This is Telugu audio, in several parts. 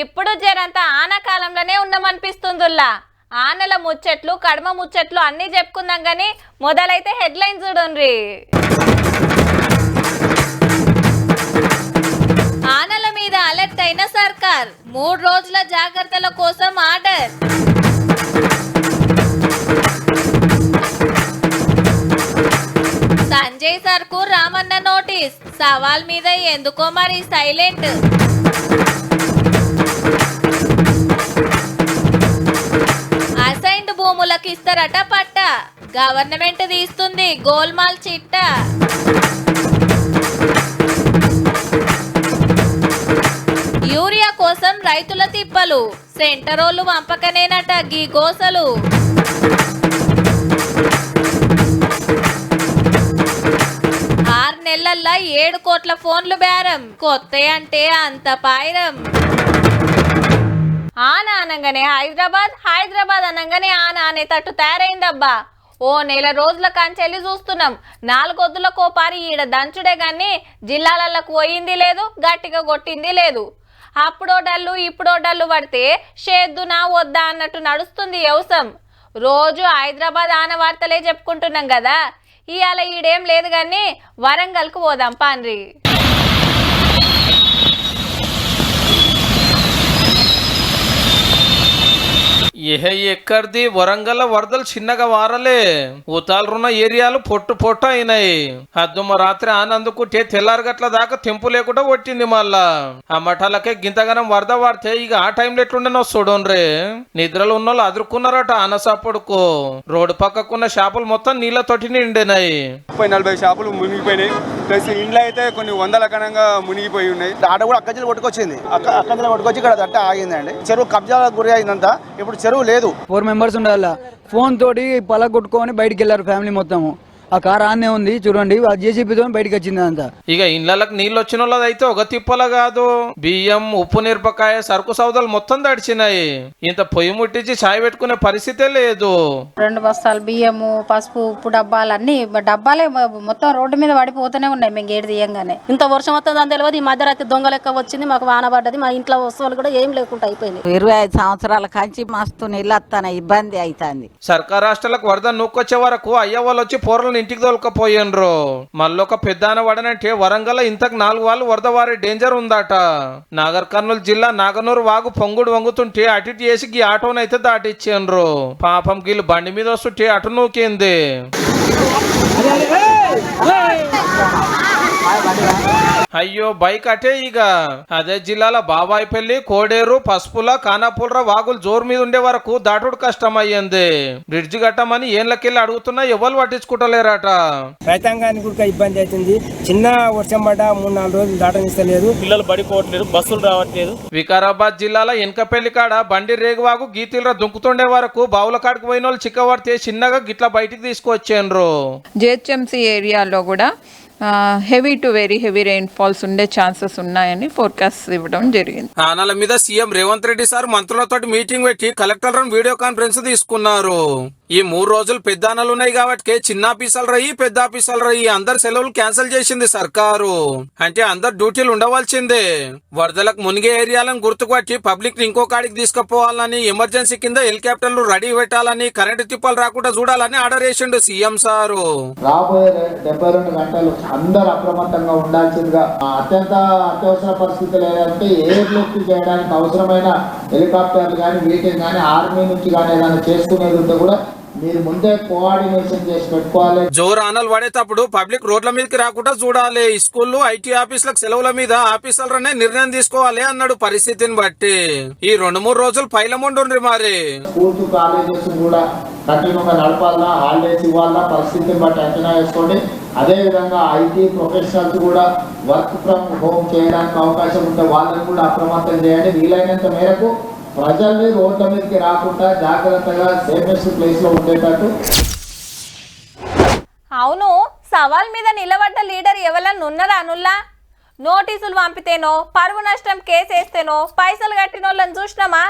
ఇప్పుడు జరంత ఆనకాలంలోనే ఉన్నామనిపిస్తుందిలా ఆనల ముచ్చట్లు కడమ ముచ్చట్లు అన్నీ చెప్పుకుందాం కానీ మొదలైతే హెడ్లైన్ చూడండి ఆనల మీద అలర్ట్ అయిన సర్కార్ మూడు రోజుల జాగ్రత్తల కోసం ఆర్డర్. సంజయ్ సార్కు రామన్న నోటీస్ సవాల్ మీద ఎందుకో మరి సైలెంట్. అసైన్డ్ భూములకు ఇస్తారట పట్ట. గవర్నమెంట్ తీస్తుంది గోల్మాల్ చిట్ట. యూరియా కోసం రైతుల తిప్పలు. సెంటరోళ్ళు వంపకనేనట గీ గోసలు. నెలల్లో ఏడు కోట్ల ఫోన్లు బేరం. కొత్త అంటే అంత పాయరం. ఆన అనగానే హైదరాబాద్ హైదరాబాద్ అనగానే ఆన అనేటట్టు తయారైందబ్బా. ఓ నెల రోజుల కంచెల్లి చూస్తున్నాం. నాలుగొద్దులకు పారి ఈడ దంచుడే కానీ జిల్లాలకు పోయింది లేదు గట్టిగా కొట్టింది లేదు. అప్పుడో డల్లు ఇప్పుడో డల్లు పడితే షేద్దునా వద్దా అన్నట్టు నడుస్తుంది వ్యవసం రోజు హైదరాబాద్ ఆన వార్తలే చెప్పుకుంటున్నాం కదా ఇవాళ ఈడేం లేదు కానీ వరంగల్కు పోదాం పాన్రి ఏహే ఎక్కడిది వరంగల్ వరదలు చిన్నగా వారలే. ఉతాలరున్న ఏరియాలు పొట్టు పొట్టు అయినాయి. అద్దుమ రాత్రి ఆనందుకు టే తెల్లారు గట్ల దాకా తెంపు లేకుండా కొట్టింది మళ్ళా. ఆ మఠాలకే గింతగానం వరద వాడితే ఇక ఆ టైంలో ఎట్లుండేనో చూడండి నిద్రలు ఉన్న వాళ్ళు అదురుకున్నారట ఆనసాపడుకు రోడ్డు పక్కకున్న షాపులు మొత్తం నీళ్ళతోటి నిండినాయి. ముప్పై నలభై షాపులు మునిగిపోయినాయి. ప్లస్ ఇండ్లు అయితే కొన్ని వందల కణంగా మునిగిపోయి ఉన్నాయి. ఆడ కూడా అక్కడి కొట్టుకొచ్చింది అక్క అక్కడి కొట్టుకొచ్చి ఇక్కడ దట్ట ఆగిందండి. చెరువు కబ్జాలకు గురి అయిందంతా ఇప్పుడు చెరువు లేదు. ఫోర్ మెంబర్స్ ఉండాలి? ఫోన్ తోటి పలగొట్టుకొని బయటికి వెళ్ళారు ఫ్యామిలీ మొత్తము. ఆ కార్ ఆన్నే ఉంది చూడండి. ఆ జేసీబీతో బయటికి వచ్చింది అంతా. ఇక ఇండ్లకు నీళ్ళు వచ్చిన వాళ్ళదైతే ఒక తిప్పల కాదు. బియ్యం ఉప్పు మిరపకాయ సరుకు సౌదాలు మొత్తం తడిచినాయి. ఇంత పొయ్యి ముట్టించి చాయ్ పెట్టుకునే పరిస్థితే లేదు. రెండు బస్తాలు బియ్యము పసుపు ఉప్పు డబ్బాలు అన్ని డబ్బాలే మొత్తం రోడ్డు మీద పడిపోతూనే ఉన్నాయి. మేము గేటు తీయంగానే. ఇంత వర్షం వస్తుందని తెలియదు. ఈ మధ్యరాత్రి దొంగ లెక్క వచ్చింది. మాకు వాన పడ్డది. మా ఇంట్లో వస్తువులు కూడా ఏం లేకుండా అయిపోయినాయి. ఇరవై ఐదు సంవత్సరాల కంచి మస్తు నీళ్ళు వస్తాను ఇబ్బంది అవుతుంది. సర్కార్ హాస్టల్కి వరద నూక్కొచ్చే వరకు అయ్య వాళ్ళు వచ్చి పోరలను ఇంటికి తోలుకపోయిండ్రు. మళ్ళొక పెద్దాన వడనంటే వరంగల్ ఇంతకు నాలుగు వాళ్ళు వరద వారే డేంజర్ ఉందట. నాగర్ కర్నూలు జిల్లా నాగనూరు వాగు పొంగుడు వంగుతుంటే అటు ఇటు వేసి గీ ఆటోనైతే దాటిచ్చిండ్రు. పాపం గీళ్ళు బండి మీద వస్తుంటే అటు నూకింది. అయ్యో బైక్ అటే ఇక అదే జిల్లాల బాబాయిపల్లి కోడేరు పసుపుల కానాపూలర వాగులు జోరు మీద ఉండే వరకు దాటుడు కష్టం అయ్యింది బ్రిడ్జ్ కట్టమని ఏళ్ళకెళ్ళి అడుగుతున్నా ఎవరు పట్టించుకుంటలేరట. రైతాంగానికి కూడా ఇబ్బంది అవుతుంది. చిన్న వర్షం పడ్డ మూడు నాలుగు రోజులు దాటనిస్తలేదు. పిల్లలు పడిపోవట్లేదు బస్సులు రావట్లేదు. వికారాబాద్ జిల్లాల ఎనకపల్లి కాడ బండి రేగువాగు గీతీలర దుంకుతుండే వరకు బావుల కాడికి పోయిన వాళ్ళు చిక్కబడితే చిన్నగా గిట్ల బయటికి తీసుకొచ్చేండ్రు. జిహెచ్ఎంసీ ఏరియాలో కూడా heavy to very heavy rainfalls ఉండే ఛాన్సెస్ ఉన్నాయని ఫోర్కాస్ట్ ఇవ్వడం జరిగింది. ఆనాల మీద సీఎం రేవంత్ రెడ్డి సార్ మంత్రులతో మీటింగ్ పెట్టి కలెక్టర్లను వీడియో కాన్ఫరెన్స్ తీసుకున్నారు. ఈ మూడు రోజులు పెద్ద ఆనలు ఉన్నాయి కాబట్టి చిన్న ఆఫీసర్లు రయ్యి పెద్ద ఆఫీసర్లు రయ్యి అందరు సెలవులు క్యాన్సిల్ చేసింది సర్కారు. అంటే అందరు డ్యూటీలు ఉండవలసిందే. వరదలకు మునిగే ఏరియాలను గుర్తుపట్టి పబ్లిక్ ఇంకో కాడికి తీసుకుపోవాలని ఎమర్జెన్సీ కింద హెలికాప్టర్లు రెడీ పెట్టాలని కరెంటు తిప్పలు రాకుండా చూడాలని ఆర్డర్ చేసిండు సీఎం సారు. రాబోయే డెబ్బై రెండు గంటలు అందరు అప్రమత్తంగా ఉండాల్సిందిగా అత్యంత అత్యవసర పరిస్థితులు ఏదంటే ఎయిర్ లిఫ్ట్ చేయడానికి అవసరమైన హెలికాప్టర్లు కానీ వీటిని కానీ ఆర్మీ నుంచి కానీ ఏదైనా చేసుకునేది ఉంటే కూడా మీరు ముందే కోఆర్డినేషన్ చేసి పెట్టుకోవాలి. జోరు ఆనలు పడేటప్పుడు పబ్లిక్ రోడ్ల మీదకి రాకుండా చూడాలి. స్కూళ్ళు ఐటీ ఆఫీసులకు సెలవుల మీద ఆఫీసర్లనే నిర్ణయం తీసుకోవాలి అన్నాడు పరిస్థితిని బట్టి. ఈ రెండు మూడు రోజులు పైలముండ్రి మరి. స్కూల్స్ కాలేజెస్ కూడా కంటిన్యూగా నడపాలన్నా హాలిడేస్ ఇవ్వాలన్నా పరిస్థితిని బట్టి అంచనా వేసుకోండి. అదేవిధంగా ఐటీ ప్రొఫెషనల్స్ కూడా వర్క్ ఫ్రమ్ హోమ్ చేయడానికి అవకాశం ఉంటే వాళ్ళని కూడా అప్రమత్తం చేయండి. వీలైనంత మేరకు ప్రజల్ని రోడ్ల మీదకి రాకుండా జాగ్రత్తగా సేఫెస్ట్ ప్లేస్లో ఉండేటట్టు. అవును సవాల్ మీద నిలబడ్డ లీడర్ ఎవరన్నా ఉన్నారా అనుల్లా? నోటీసులు పంపితేనో పరువు నష్టం కేసేస్తేనో పైసలు కట్టిన వాళ్ళని చూసినామా?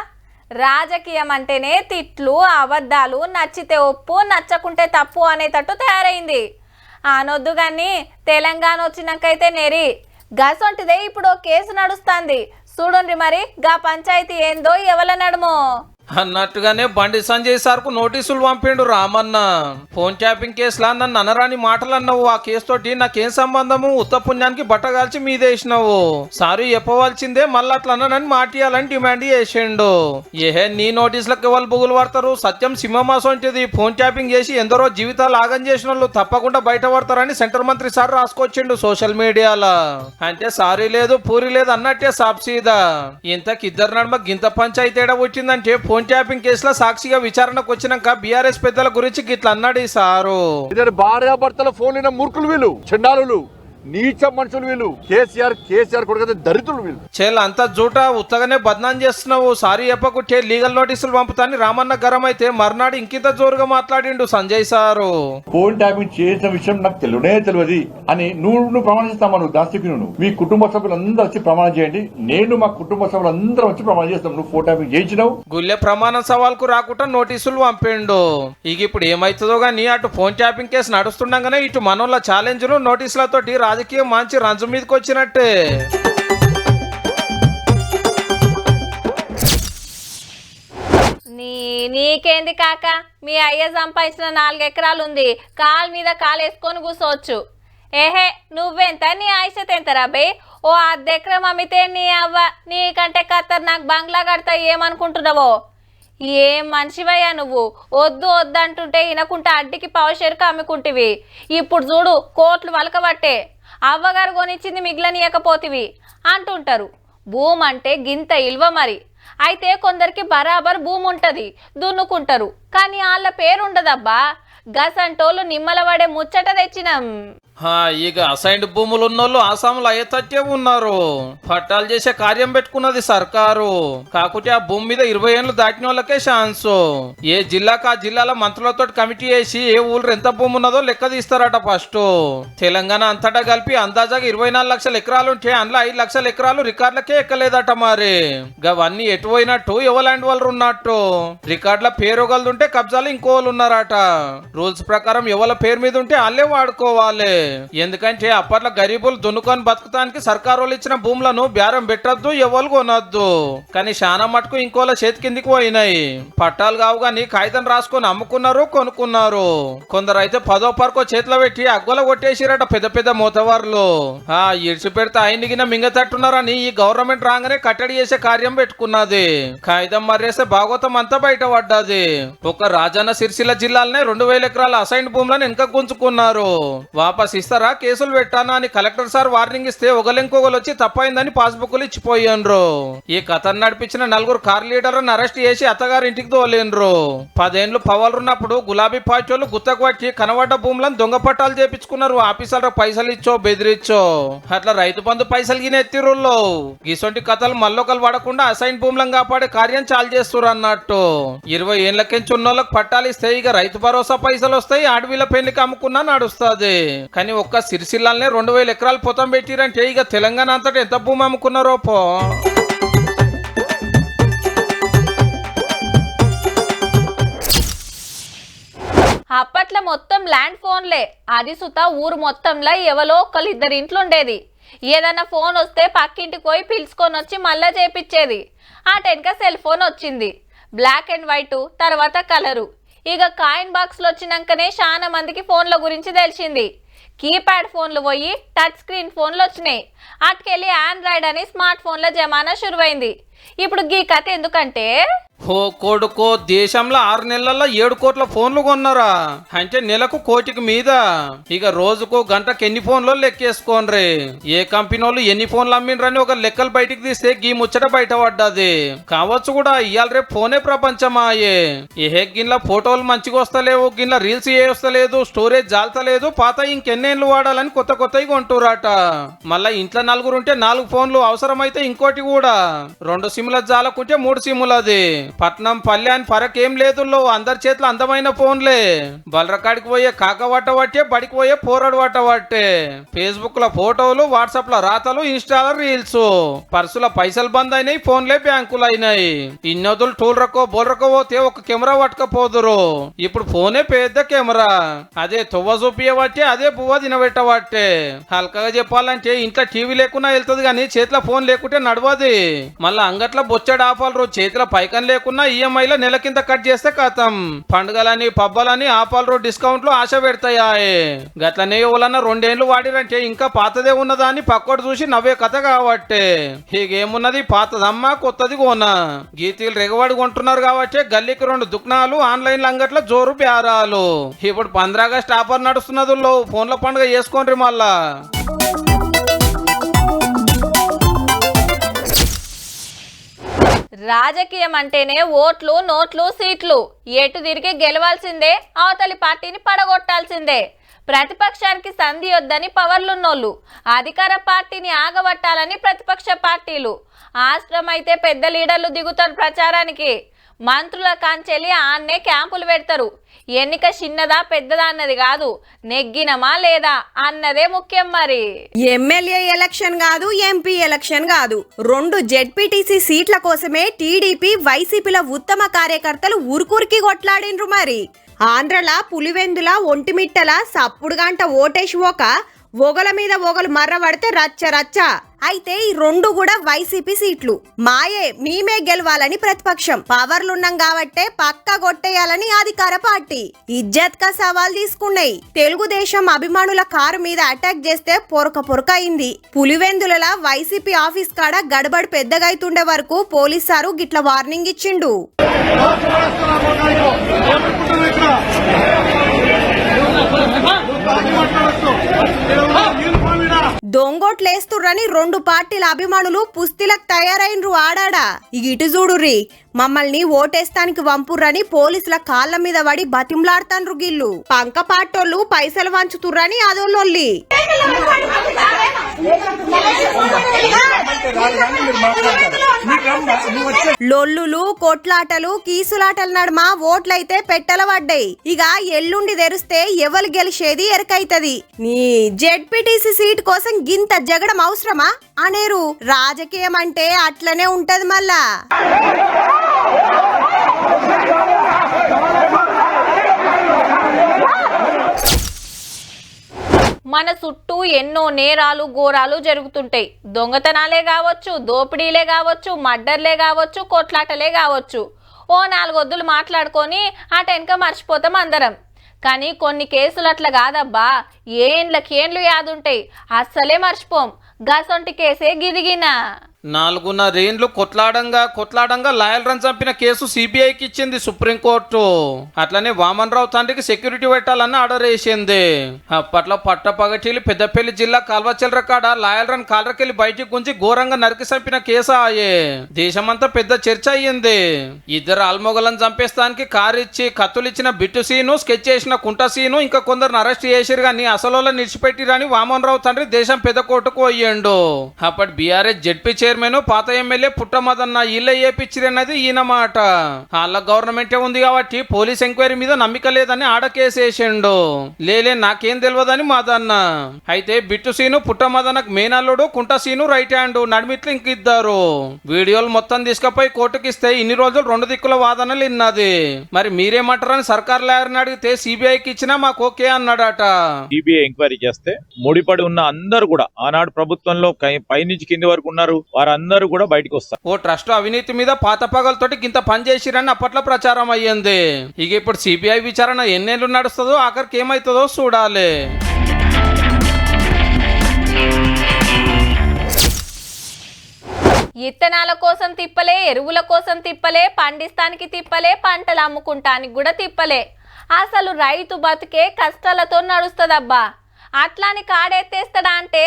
రాజకీయం అంటేనే తిట్లు అబద్ధాలు నచ్చితే ఒప్పు నచ్చకుంటే తప్పు అనేటట్టు తయారైంది. అనొద్దు కానీ తెలంగాణ వచ్చినాకైతే నెరి. గసొంటిదే ఇప్పుడు కేసు నడుస్తుంది. చూడండి మరి. గా పంచాయతీ ఏందో ఎవల నడుమో. అన్నట్టుగానే బండి సంజయ్ సార్కు నోటీసులు పంపిండు రామన్న. ఫోన్ ట్యాపింగ్ కేసులా నన్ను అనరాని మాటలు అన్నావు ఆ కేసుతోటి నాకేం సంబంధము? ఉత్త పుణ్యానికి బట్టగాల్చి మీదేసినావు. సారు చెప్పవలసిందే మళ్ళీ అట్లా అన్నానని మాటియాలని డిమాండ్ చేసిండు. ఏహే నీ నోటీసులకు ఎవరు బుగులు పడతారు? సత్యం సింహమాసంటిది ఫోన్ ట్యాపింగ్ చేసి ఎందరో జీవితాలు ఆగం చేసిన వాళ్ళు తప్పకుండా బయట పడతారని సెంటర్ మంత్రి సార్ రాసుకొచ్చిండు సోషల్ మీడియాలో. అంటే సారీ లేదు పూరి లేదు అన్నట్టే సాప్సీదా ఇంతకి ఇద్దరు నడుమ గింత పంచాయతీ ఏడ వచ్చిందంటే ఫోన్ ట్యాపింగ్ కేసులో సాక్షిగా విచారణకు వచ్చినాక బీఆర్ఎస్ పెద్దల గురించి గిట్లా అన్నాడు ఈ సారు. ఇద్దరు భార్యాభర్తల ఫోన్ మూర్ఖులు వీళ్ళు చండాలు నీచ మనుషులు వీళ్ళు. కేసీఆర్ కేసీఆర్ కొడుకు దరిద్రులు వీళ్ళు. చేల్ అంతా జూట ఉత్తగానే బద్నాం చేస్తున్నావు. సారీ చెప్పకుంటే లీగల్ నోటీసులు పంపుతాని రామన్న గరం అయితే మర్నాడు ఇంకింత జోరుగా మాట్లాడిండు సంజయ్ సారు. ఫోన్ ట్యాపింగ్ చేసిన విషయం నాకు తెలియనే తెలియదు అని నువ్వు నువ్వు ప్రమాణం చేస్తామా నువ్వు? దాస్తికి నువ్వు? మీ కుటుంబ సభ్యులందరూ వచ్చి ప్రమాణం చేయండి. నేను మా కుటుంబ సభ్యులందరూ వచ్చి ప్రమాణం చేస్తాం. నువ్వు ఫోన్ ట్యాపింగ్ చేయించినావు. గుళ్ళె ప్రమాణ సవాల్కు రాకుండా నోటీసులు పంపిండు. ఇక ఇప్పుడు ఏమైతుందో గానీ అటు ఫోన్ ట్యాపింగ్ కేసు నడుస్తుండగానే ఇటు మనోళ్ళ ఛాలెంజ్లు నోటీసులతోటి రాజకీయం మంచి రంజు మీదకి వచ్చినట్టే. నీ నీకేంది కాక? మీ అయ్య సంపాదించిన నాలుగు ఎకరాలు ఉంది. కాలు మీద కాలు వేసుకొని కూర్చోవచ్చు ఏహే నువ్వెంత? నీ ఆయుషత ఎంత రాబే ఓ అద్దెకరం ఎకరం అమ్మితే నీ అవ్వ నీకంటే కత్తర్ నాకు బంగ్లా కడతా ఏమనుకుంటున్నావో? ఏం మనిషివయ్యా నువ్వు? వద్దు వద్దు అంటుంటే అడ్డికి అడ్డికి షేర్కి అమ్ముకుంటివి. ఇప్పుడు చూడు కోట్లు వలకబట్టే. అవ్వగారు కొనిచ్చింది మిగిలనియకపోతివి అంటుంటారు. భూమి అంటే గింత ఇల్వ మరి. అయితే కొందరికి బరాబర్ భూమి ఉంటుంది దున్నుకుంటారు. కానీ వాళ్ళ పేరు ఉండదబ్బా గసంటోళ్ళు నిమ్మలవాడే ముచ్చట తెచ్చినాం. ఇక అసైన్డ్ భూములు ఉన్నోళ్ళు ఆసాములు అయ్యేటట్టే ఉన్నారు. పట్టాలు చేసే కార్యం పెట్టుకున్నది సర్కారు. కాకుంటే ఆ భూమి మీద ఇరవై ఏళ్ళు దాటిన వాళ్ళకే ఛాన్స్. ఏ జిల్లాకు ఆ జిల్లాల మంత్రులతో కమిటీ వేసి ఏ ఊళ్ళో ఎంత భూమి ఉన్నదో లెక్క తీస్తారట ఫస్ట్. తెలంగాణ అంతటా కలిపి అందాజాగా ఇరవై నాలుగు లక్షల ఎకరాలు ఉంటే అందులో ఐదు లక్షల ఎకరాలు రికార్డులకే ఎక్కలేదట మరి. అవన్నీ ఎటు పోయినట్టు ఎవలాంటి వాళ్ళు ఉన్నట్టు. రికార్డుల పేరు ఒకళ్ళదుంటే కబ్జాలు ఇంకో వాళ్ళు ఉన్నారట. రూల్స్ ప్రకారం ఎవరి పేరు మీద ఉంటే వాళ్ళే వాడుకోవాలి. ఎందుకంటే అప్పట్లో గరీబులు దున్నుకొని బతుకుతానికి సర్కారు వాళ్ళు ఇచ్చిన భూములను బేరం పెట్టద్దు ఎవరు కొనొద్దు. కానీ చాలా మటుకు ఇంకోలా చేతి కిందికి పోయినాయి. పట్టాలు కావు గాని కాగితం రాసుకొని అమ్ముకున్నారు కొనుక్కున్నారు. కొందరు అయితే పదో పరకో చేతిలో పెట్టి అగ్గొల కొట్టేసిరట పెద్ద పెద్ద మూతవారులు. ఆ ఇడిచి పెడితే ఆయన మింగతట్టున్నారని ఈ గవర్నమెంట్ రాగానే కట్టడి చేసే కార్యం పెట్టుకున్నది. కాగితం మర్రేస్తే భాగవతం అంతా బయట పడ్డది ఒక రాజన్న సిరిసిల్ల జిల్లాలనే రెండు వేల ఎకరాల అసైన్ భూములను వెనక గుంజుకున్నారు. వాపస్ ఇస్తారా కేసులు పెట్టానా అని కలెక్టర్ సార్ వార్నింగ్ ఇస్తే ఒకలింకొకలు వచ్చి తప్పైందని పాస్బుక్లు ఇచ్చిపోయిండ్రు ఈ కథను నడిపించిన నలుగురు కార్ లీడర్లను అరెస్ట్ చేసి అత్తగారి ఇంటికి తోలేండ్రు పదేండ్లు పవర్ ఉన్నప్పుడు గులాబీ పార్టీ వాళ్ళు గుత్తకు వచ్చి కనబడ్డ భూములను దొంగ పట్టాలు చేపించుకున్నారు. ఆఫీసర్లకు పైసలు ఇచ్చో బెదిరిచ్చో అట్లా రైతు బంధు పైసలు గిన ఎత్తిరుల్లో ఇసొంటి కథలు మల్లొకలు పడకుండా అసైన్ భూములను కాపాడే కార్యం చాలు చేస్తారు అన్నట్టు. ఇరవై ఏళ్ళకెంచి ఉన్నోళ్ళకి పట్టాలు ఇస్తే ఇక రైతు భరోసా పైసలు వస్తాయి అడవిల పెళ్ళికి అమ్ముకున్నా నడుస్తుంది. కానీ ఒక్క సిరిసిల్లనే రెండు వేల ఎకరాలు పొతం పెట్టిరంటే ఇక తెలంగాణ అంతటా ఎంత భూమి అమ్ముకున్నారో పో. అప్పట్లో మొత్తం ల్యాండ్ ఫోన్లే. అది సుత ఊరు మొత్తంలో ఎవలో ఒకళ్ళు ఇద్దరు ఇంట్లుండేది ఏదైనా ఫోన్ వస్తే పక్కింటికి పోయి పిలుచుకొని వచ్చి మళ్ళా చేపిచ్చేది. ఆ టెన్క సెల్ ఫోన్ వచ్చింది. బ్లాక్ అండ్ వైట్ తర్వాత కలరు. ఇక కాయిన్ బాక్స్లు వచ్చినాకనే చాలా మందికి ఫోన్ల గురించి తెలిసింది. కీప్యాడ్ ఫోన్లు పోయి టచ్ స్క్రీన్ ఫోన్లు వచ్చినాయి. అటుకెళ్ళి ఆండ్రాయిడ్ అని స్మార్ట్ ఫోన్ల జమానా షురువైంది. ఇప్పుడు గీ కథ ఎందుకంటే ఓ కొడుకో దేశంలో ఆరు నెలల్లో ఏడు కోట్ల ఫోన్లు కొన్నారా? అంటే నెలకు కోటికి మీద. ఇక రోజుకు గంటకి ఎన్ని ఫోన్లు లెక్కేసుకోనరే? ఏ కంపెనీ వాళ్ళు ఎన్ని ఫోన్లు అమ్మిండ్రని ఒక లెక్కలు బయటికి తీస్తే గీ ముచ్చట బయట పడ్డది కావచ్చు కూడా ఇవాళ రేపు ఫోనే ప్రపంచమాయే. ఏ గిన్ల ఫోటోలు మంచిగా వస్తలేవు గిన్ల రీల్స్ ఏ వస్తలేదు స్టోరేజ్ జాలతలేదు పాత ఇంకెన్నేళ్ళు వాడాలని కొత్త కొత్తవి కొంటురాట. మళ్ళా ఇంట్లో నలుగురు ఉంటే నాలుగు ఫోన్లు అవసరమైతే ఇంకోటి కూడా. రెండు సిమ్ల జాలకుంటే మూడు సిమ్లు అది. పట్నం పల్లె అని ఫరక్ ఏం లేదు లో అందరి చేతిలో అందమైన ఫోన్లే. బలరకాడికి పోయే కాక వట్ట పట్టే బడికి పోయే పోరడు వట్ట పట్టే ఫేస్బుక్లో ఫోటోలు వాట్సాప్లో రాతలు ఇన్స్టాలో రీల్స్. పర్సుల పైసలు బంద్ అయినాయి ఫోన్లే బ్యాంకులు అయినాయి. ఇన్నోదులు టూల్ రకో బోల్ రకో పోతే ఒక కెమెరా పట్టుకపోదురు. ఇప్పుడు ఫోనే పెద్ద కెమెరా. అదే తువ్వ చూపియబట్టే అదే పువ్వ తినబెట్టబట్టే హల్కగా చెప్పాలంటే ఇంట్లో టీవీ లేకుండా వెళ్తుంది కానీ చేతిలో ఫోన్ లేకుంటే నడవది. మళ్ళీ అంగట్ల బొచ్చడి ఆఫర్లు చేతిలో పైకం లేకున్నా ఈఎంఐలో నెల కింద కట్ చేస్తే కథం పండుగలని పబ్బలని ఆఫర్లు డిస్కౌంట్లు ఆశ పెడతాయా గట్లనే ఎవరన్నా రెండేళ్ళు వాడిరంటే ఇంకా పాతదే ఉన్నదా అని పక్కోటి చూసి నవ్వే కథ కాబట్టే హీగేమున్నది పాతదమ్మా కొత్తది కోనా. గీతీలు రెగవాడి కొంటున్నారు కాబట్టి గల్లీకి రెండు దుకాణాలు ఆన్లైన్ అంగట్ల జోరు బేరాలు ఇప్పుడు పంద్రాగస్ట్ ఆఫర్ నడుస్తున్నది ఫోన్ల పండుగ చేసుకోండి మళ్ళా. రాజకీయం అంటేనే ఓట్లు నోట్లు సీట్లు. ఎటు తిరిగి గెలవాల్సిందే అవతలి పార్టీని పడగొట్టాల్సిందే. ప్రతిపక్షానికి సంధి వద్దని పవర్లున్నోళ్ళు. అధికార పార్టీని ఆగబట్టాలని ప్రతిపక్ష పార్టీలు. ఆశ్రమైతే పెద్ద లీడర్లు దిగుతారు ప్రచారానికి. మంత్రుల కాంచెలి ఆన్నే క్యాంపులు పెడతారు. ఎన్నిక చిన్నదా పెద్దదా అన్నది కాదు నెగ్గినమా లేదా అన్నదే ముఖ్యం మరి. ఎమ్మెల్యే ఎలక్షన్ కాదు ఎంపీ ఎలక్షన్ కాదు. రెండు జెడ్పీటీసీ సీట్ల కోసమే టీడీపీ వైసీపీల ఉత్తమ కార్యకర్తలు ఉరుకురికి కొట్లాడిండ్రు మరి. ఆంధ్రలా పులివెందుల ఒంటిమిట్టల సప్పుడుగంట ఓటేసి ఒక ఒగల మీద ఒగలు మర్రబడితే రచ్చ రచ్చ. అయితే ఈ రెండు కూడా వైసీపీ సీట్లు. మాయే మేమే గెలవాలని ప్రతిపక్షం. పవర్లున్నాం కాబట్టే పక్క కొట్టేయాలని అధికార పార్టీ. ఇజ్జత్ కా సవాల్ తీసుకున్నాయి. తెలుగుదేశం అభిమానుల కారు మీద అటాక్ చేస్తే పొరక పొరక అయింది. పులివెందుల వైసీపీ ఆఫీస్ కాడ గడబడి పెద్దగైతుండే వరకు పోలీసారు గిట్ల వార్నింగ్ ఇచ్చిండు. దొంగోట్లేస్తుర్రని రెండు పార్టీల అభిమానులు పుస్తిలకు తయారైనరు ఆడాడా? ఇక ఇటు చూడుర్రి. మమ్మల్ని ఓటేస్తానికి వంపుర్రని పోలీసుల కాళ్ళ మీద పడి బతిమ్లాడుతాన్రు గిల్లు. పంక పాటోళ్ళు పైసలు వంచుతుర్రని అదోళ్ళొల్లి. లొల్లులు కొట్లాటలు కీసులాటల నడుమ ఓట్లయితే పెట్టెల పడ్డాయి. ఇక ఎల్లుండి తెరిస్తే ఎవరు గెలిచేది ఎరకైతది. నీ జెడ్పీటీసీ సీట్ కోసం గింత జగడం అవసరమా? అనేరు రాజకీయం అంటే అట్లనే ఉంటది మళ్ళా. మన చుట్టూ ఎన్నో నేరాలు ఘోరాలు జరుగుతుంటాయి. దొంగతనాలే కావచ్చు దోపిడీలే కావచ్చు మర్డర్లే కావచ్చు కొట్లాటలే కావచ్చు. ఓ నాలుగొద్దులు మాట్లాడుకొని ఆ టెన్క మర్చిపోతాం అందరం. కానీ కొన్ని కేసులు అట్లా కాదబ్బా. ఏండ్లకి ఏండ్లు యాదుంటాయి? అస్సలే మర్చిపోం. గసొంటి కేసే గిరిగినా. నాలుగున్నరేండ్లు కొట్లాడంగా కొట్లాడంగా లాయల్ రన్ చంపిన కేసు సిబిఐకి ఇచ్చింది సుప్రీంకోర్టు. అట్లనే వామన్ రావు తండ్రికి సెక్యూరిటీ పెట్టాలని ఆర్డర్ వేసింది. అప్పట్లో పట్టపగటిలు పెద్దపల్లి జిల్లా కాల్వచెల్ర కాడ లాయల్ రన్ కాలరకెళ్ళి బయటికి గుంజి ఘోరంగా నరికి చంపిన కేసు ఆయే. దేశమంతా పెద్ద చర్చ అయ్యింది. ఇద్దరు ఆల్మొగలను చంపేస్తానికి కారు ఇచ్చి కత్తులు ఇచ్చిన బిట్టు సీను స్కెచ్ చేసిన కుంట సీను ఇంకా కొందరు అరెస్ట్ చేసిరు కానీ అసలు నిడిచిపెట్టిరని వామన్ రావు తండ్రి దేశం పెద్ద కోర్టుకు పోయాడు. అప్పటి బీఆర్ఎస్ జడ్పీ చైర్మన్ పాత ఎమ్మెల్యే పుట్టమదన్న ఇళ్ళ ఏపిచ్చిరన్నది ఈయన మాట. వాళ్ళ గవర్నమెంటే ఉంది కాబట్టి పోలీస్ ఎంక్వైరీ మీద నమ్మిక లేదని ఆడ కేసు వేసిండు లేలే నాకేం తెలియదని మాదన్న. అయితే బిట్టు సీను పుట్టమదనకు మేనల్లుడు కుంట సీను రైట్ హ్యాండ్ నడిమిట్లు ఇంక ఇద్దరు. వీడియోలు మొత్తం తీసుకుపోయి కోర్టుకి ఇస్తే ఇన్ని రోజులు రెండు దిక్కుల వాదనలు ఇన్నది. మరి మీరేమంటారని సర్కార్ లాయర్ని అడిగితే సిబిఐకి ఇచ్చినా మాకు ఓకే అన్నాడట. సిబిఐ ఎంక్వైరీ చేస్తే ముడిపడి ఉన్న అందరు కూడా ఆనాడు ప్రభుత్వంలో పైనుంచి కింది వరకు ఉన్నారు. వారందరూ కూడా బయటకు వస్తారు. ఓ ట్రస్ట్ అవినీతి మీద పాత పగలతోటి గింత పని చేసిరని అప్పట్లో ప్రచారం అయ్యింది. ఇక ఇప్పుడు సిబిఐ విచారణ ఎన్నేళ్ళు నడుస్తుందో ఆఖరికి ఏమవుతుందో చూడాలి. ఇత్తనాల కోసం తిప్పలే ఎరువుల కోసం తిప్పలే పండిస్తానికి తిప్పలే పంటలు అమ్ముకుంటానికి కూడా తిప్పలే. అసలు రైతు బతుకే కష్టాలతో నడుస్తుందబ్బా. అట్లాని కాడెత్తేస్తాడా అంటే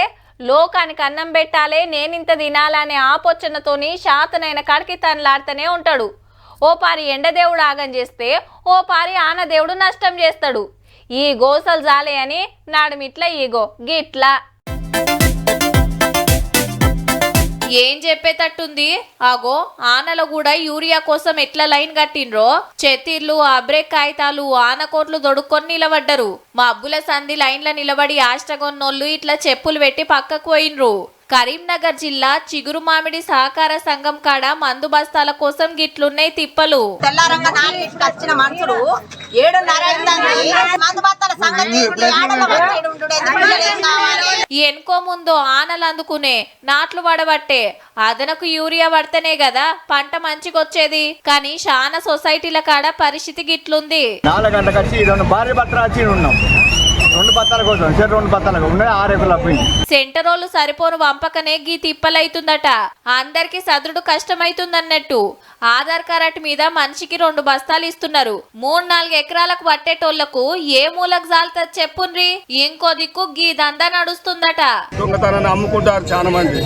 లోకానికి అన్నం పెట్టాలే నేనింత తినాలనే ఆపోచనతోని శాతనైన కాడికి తనలాడుతూనే ఉంటాడు. ఓ పారి ఎండదేవుడు ఆగం చేస్తే ఓ పారి ఆనదేవుడు నష్టం చేస్తాడు. ఈ గోసలు జాలే అని నాడు మిట్ల ఈగో గిట్లా. ఏం చెప్పేటట్టుంది? ఆగో ఆనలో కూడా యూరియా కోసం ఎట్లా లైన్ కట్టిండ్రో? చెత్తిర్లు అబ్రేక్ కాగితాలు ఆనకోట్లు దొడుక్కొని నిలబడ్డరు. మా అబ్బుల సంధి లైన్ల నిలబడి ఆష్టగొన్నోళ్ళు ఇట్లా చెప్పులు పెట్టి పక్కకు పోయినరు కరీంనగర్ జిల్లా చిగురు మామిడి సహకార సంఘం కాడ మందు బస్తాల కోసం గిట్లున్నాయి తిప్పలు. తెల్లారంగా వచ్చిన మనుషులు ఏడున్నర మందు సంగతి ఎనుకో ఆనలు అందుకునే నాట్లు పడబట్టే అదనకు యూరియా పడితేనే కదా పంట మంచిగొచ్చేది. కానీ శానా సొసైటీల కాడ పరిస్థితి గిట్లుంది. నాలుగు గంటలకు వచ్చి భార్య భర్తలు వచ్చి ఉన్నాం రెండు బత్తాల కోసం సరే రెండు బత్తాలకు ఉన్నాయి ఆరు ఎకరాలు అప్పింది సెంటరోళ్ళు సరిపోను వంపకనే గీ తిప్పలైతుందట. అందరికి సదుడు కష్టమైతుందన్నట్టు. ఆధార్ కార్డ్ మీద మనిషికి రెండు బస్తాలు ఇస్తున్నారు. మూడు నాలుగు ఎకరాలకు పట్టేటోళ్ళకు ఏ మూలకు జాలుతుంది చెప్పుండ్రి? ఇంకో దిక్కు గీ దందా నడుస్తుందట. దొంగతనాన్ని అమ్ముకుంటారు చాలా మంది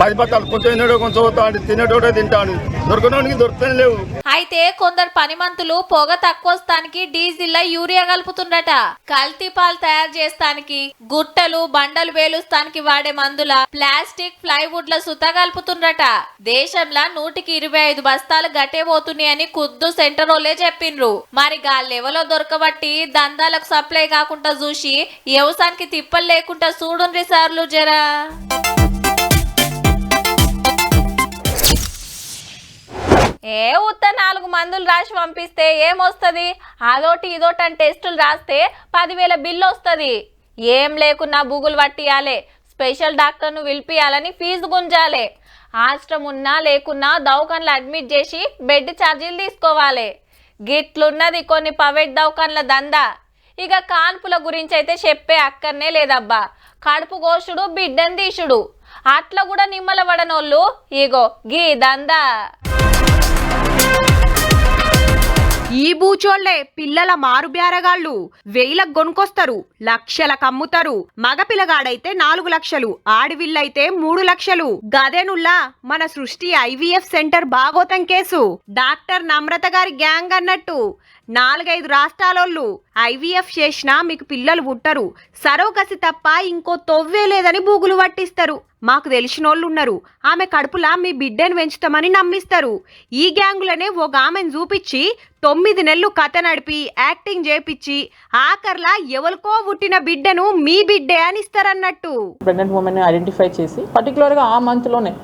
పది బత్తాలు కొంచెం తినడో కొంచెం పోతాడు తినేటోడే తింటాడు. దొరకడానికి దొరుకుతానే లేవు. అయితే కొందరు పనిమంతులు పొగ తక్కువ స్థానికి డీజిల్ యూరియా కలుపుతుండట. కల్తీ పాలు తయారు చేస్తానికి గుట్టలు బండలు వేలుస్తానికి వాడే మందుల ప్లాస్టిక్ ప్లైవుడ్ ల సుత కలుపుతుండట. దేశంలో నూటికి ఇరవై ఐదు బస్తాలు గట్టే పోతున్నాయని కుద్దు సెంటర్ వాళ్ళే చెప్పిండ్రు. మరి గాల్లెవలో దొరకబట్టి దందాలకు సప్లై కాకుండా చూసి వ్యవసాయానికి తిప్పలు లేకుండా చూడుండ్రి సార్లు జరా. ఏ ఉత్త నాలుగు మందులు రాసి పంపిస్తే ఏమొస్తుంది? అదోటి ఇదోటి అని టెస్టులు రాస్తే పదివేల బిల్లు వస్తుంది ఏం లేకున్నా బుగులు పట్టియాలే. స్పెషల్ డాక్టర్ను పిలిపియాలని ఫీజు గుంజాలే. ఆశ్రమం ఉన్నా లేకున్నా దవాఖానలు అడ్మిట్ చేసి బెడ్ ఛార్జీలు తీసుకోవాలి. గిట్లున్నది కొన్ని ప్రైవేట్ దవాఖానల దందా. ఇక కాన్పుల గురించి అయితే చెప్పే అక్కర్నే లేదబ్బా. కడుపు కోసుడు బిడ్డని తీసుడు. అట్లా కూడా నిమ్మల పడనోళ్ళు ఇగో గీ దందా. ఈ బూచోళ్ళే పిల్లల మారు బేరగాళ్ళు గొనుకొస్తారు లక్షల లక్షలకు అమ్ముతారు మగ పిల్లగాడైతే నాలుగు లక్షలు ఆడవిల్లైతే మూడు లక్షలు. గదేనుల్లా మన సృష్టి ఐవీఎఫ్ సెంటర్ భాగోతం కేసు. డాక్టర్ నమ్రత గారి గ్యాంగ్ అన్నట్టు. నాలుగైదు రాష్ట్రాలోళ్ళు ఐవీఎఫ్ చేసినా మీకు పిల్లలు పుట్టరు. సరోగసి తప్ప ఇంకో తొవ్వే లేదని బూగులు పట్టిస్తారు. మాకు తెలిసినోళ్ళు ఉన్నారు ఆమె కడుపులా మీ బిడ్డను పెంచుతామని నమ్మిస్తారు. ఈ గ్యాంగులనే ఒక ఆమెను చూపించి తొమ్మిది నెలలు కథ నడిపి యాక్టింగ్ చేపించి ఆఖర్లా ఎవరికో పుట్టిన బిడ్డను మీ బిడ్డే అని ఇస్తారన్నట్టు. ప్రెగ్నెంట్ ఉమెన్ ఐడెంటిఫై చేసి పర్టికులర్గా ఆ మంత్లోనే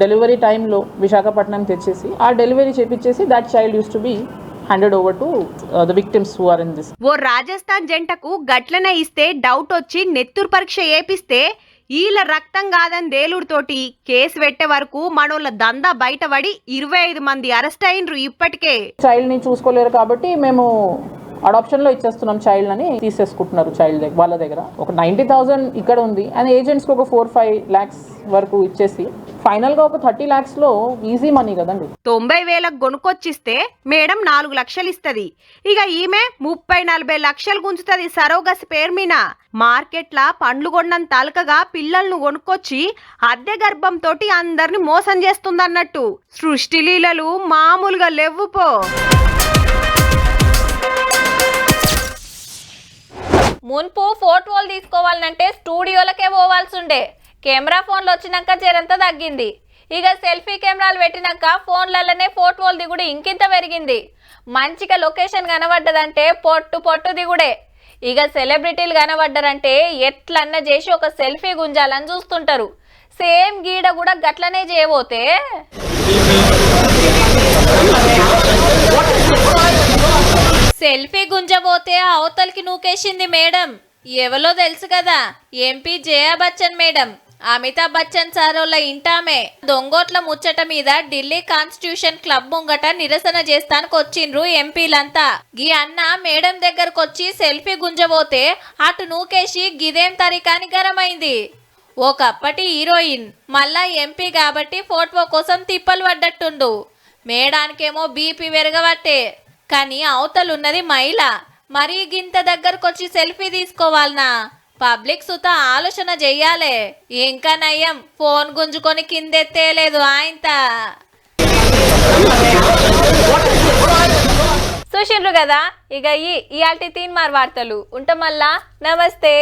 డెలివరీ టైంలో విశాఖపట్నం తెచ్చేసి ఆ delivery చేపించేసి that child used to be handed over to the victims who are in this ఓ రాజస్థాన్ జంటకు గట్లనే ఇస్తే డౌట్ వచ్చి నెత్తురు పరీక్ష ఏపిస్తే ఈల రక్తం కాదని దేలుడుతోటి కేసు పెట్టే వరకు మనోళ్ళ దందా బయటపడి ఇరవై ఐదు మంది అరెస్ట్ అయినరు ఇప్పటికే. చైల్డ్ని చూసుకోలేరు కాబట్టి మేము అడాప్షన్లో ఇచ్చేస్తున్నాం చైల్డ్ అని తీసేసుకుంటున్నారు చైల్డ్ దగ్గర వాళ్ళ దగ్గర. ఒక నైంటీ థౌసండ్ ఇక్కడ ఉంది. అండ్ ఏజెంట్స్కి ఒక ఫోర్ ఫైవ్ ల్యాక్స్ వరకు ఇచ్చేసి ఫైనల్గా ఒక థర్టీ ల్యాక్స్లో ఈజీ మనీ కదండి. తొంభై వేలకు కొనుక్కొచ్చిస్తే మేడం నాలుగు లక్షలు ఇస్తుంది. ఇక ఈమె ముప్పై నలభై లక్షలు గుంజుతుంది సరోగస్ పేరు మీద. మార్కెట్ల పండ్లు కొన్నంత తలకగా పిల్లలను కొనుక్కొచ్చి అద్దె గర్భంతో అందరిని మోసం చేస్తుందన్నట్టు. సృష్టి లీలలు మామూలుగా లేవు పో. మున్పు ఫోటోలు తీసుకోవాలంటే స్టూడియోలకే పోవాల్సి ఉండే కెమెరా ఫోన్లు వచ్చినాక జరంతా తగ్గింది. ఇక సెల్ఫీ కెమెరాలు పెట్టినాక ఫోన్లలోనే ఫోటోలు దిగుడు ఇంకింత పెరిగింది. మంచిగా లొకేషన్ కనబడ్డదంటే పొట్టు పొట్టు దిగుడే. ఇక సెలబ్రిటీలు కనబడ్డారంటే ఎట్లన్నా చేసి ఒక సెల్ఫీ గుంజాలని చూస్తుంటారు. సేమ్ గీడ కూడా గట్లనే చేయబోతే? సెల్ఫీ గుంజబోతే అవతలికి నూకేసింది మేడం. ఎవలో తెలుసు కదా ఎంపీ జయా బచ్చన్ మేడం. అమితాబ్ బచ్చన్ సారోళ్ళ ఇంటామే. దొంగోట్ల ముచ్చట మీద ఢిల్లీ కాన్స్టిట్యూషన్ క్లబ్ ముంగట నిరసన చేస్తానికి వచ్చిండ్రు ఎంపీలంతా. గీ అన్న మేడం దగ్గరకు వచ్చి సెల్ఫీ గుంజబోతే అటు నూకేసి గిదేం తరికాని గరమైంది ఒకప్పటి హీరోయిన్ మళ్ళా ఎంపీ కాబట్టి ఫోటో కోసం తిప్పలు పడ్డట్టుండు. మేడానికేమో బీపీ పెరగబట్టే. కానీ అవతలున్నది మహిళ. మరీ గింత దగ్గరకొచ్చి సెల్ఫీ తీసుకోవాలనా? పబ్లిక్ సుత ఆలోచన చెయ్యాలే ఇంకా నయ్యం ఫోన్ గుంజుకొని కిందెత్తేయలేదు ఆయంత. చూసిండ్రు కదా ఇక ఈ ఇయాల్టి తీన్ మార్ వార్తలు. ఉంటమల్లా? మళ్ళా నమస్తే.